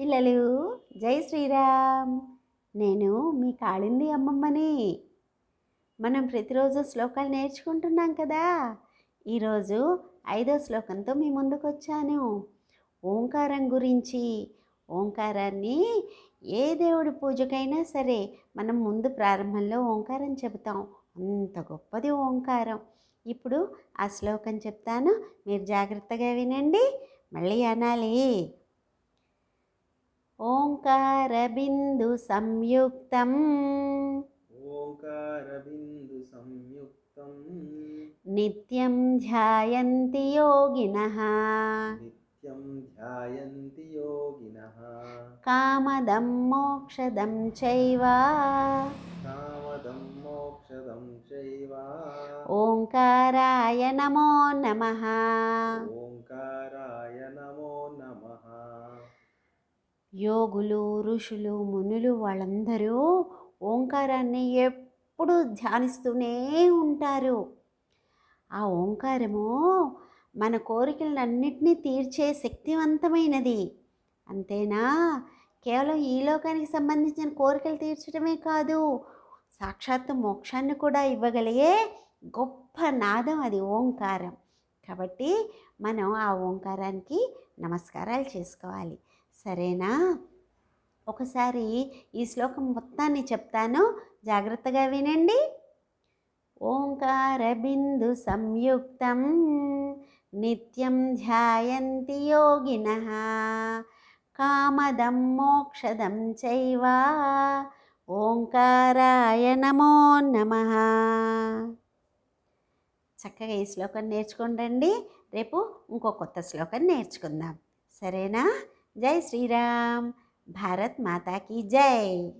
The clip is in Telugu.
పిల్లలు జై శ్రీరామ్. నేను మీ కాళింది అమ్మమ్మని. మనం ప్రతిరోజు శ్లోకాలు నేర్చుకుంటున్నాం కదా. ఈరోజు ఐదో శ్లోకంతో మీ ముందుకు వచ్చాను ఓంకారం గురించి ఓంకారాన్ని ఏ దేవుడి పూజకైనా సరే మనం ముందు ప్రారంభంలో ఓంకారం చెబుతాం. అంత గొప్పది ఓంకారం. ఇప్పుడు ఆ శ్లోకం చెప్తాను. మీరు జాగ్రత్తగా వినండి. మళ్ళీ అనాలి. ఓంకార బిందు సంయుక్తం. ఓంకారబిందు సంయుక్తం. నిత్యం ధ్యాయంతి యోగినః. నిత్యం ధ్యాయంతి యోగినః. కామదం మోక్షదం చైవ. కామదం మోక్షదం చైవ. ఓంకారాయ నమో నమః. యోగులు ఋషులు మునులు వాళ్ళందరూ ఓంకారాన్ని ఎప్పుడు ధ్యానిస్తూనే ఉంటారు. ఆ ఓంకారము మన కోరికలన్నింటినీ తీర్చే శక్తివంతమైనది. అంతేనా? కేవలం ఈ లోకానికి సంబంధించిన కోరికలు తీర్చడమే కాదు సాక్షాత్తు మోక్షాన్ని కూడా ఇవ్వగలిగే గొప్ప నాదం అది ఓంకారం. కాబట్టి మనం ఆ ఓంకారానికి నమస్కారాలు చేసుకోవాలి. సరేనా? ఒకసారి ఈ శ్లోకం మొత్తాన్ని చెప్తాను. జాగ్రత్తగా వినండి. ఓంకార బిందు సంయుక్తం నిత్యం ధ్యాయంతి యోగిన. కామదం మోక్షదం చైవ. ఓంకారాయ నమో నమ. చక్కగా ఈ శ్లోకం నేర్చుకోండి రేపు ఇంకో కొత్త శ్లోకం నేర్చుకుందాం. సరేనా? జై శ్రీరామ్. భారత్ మాతాకి జై.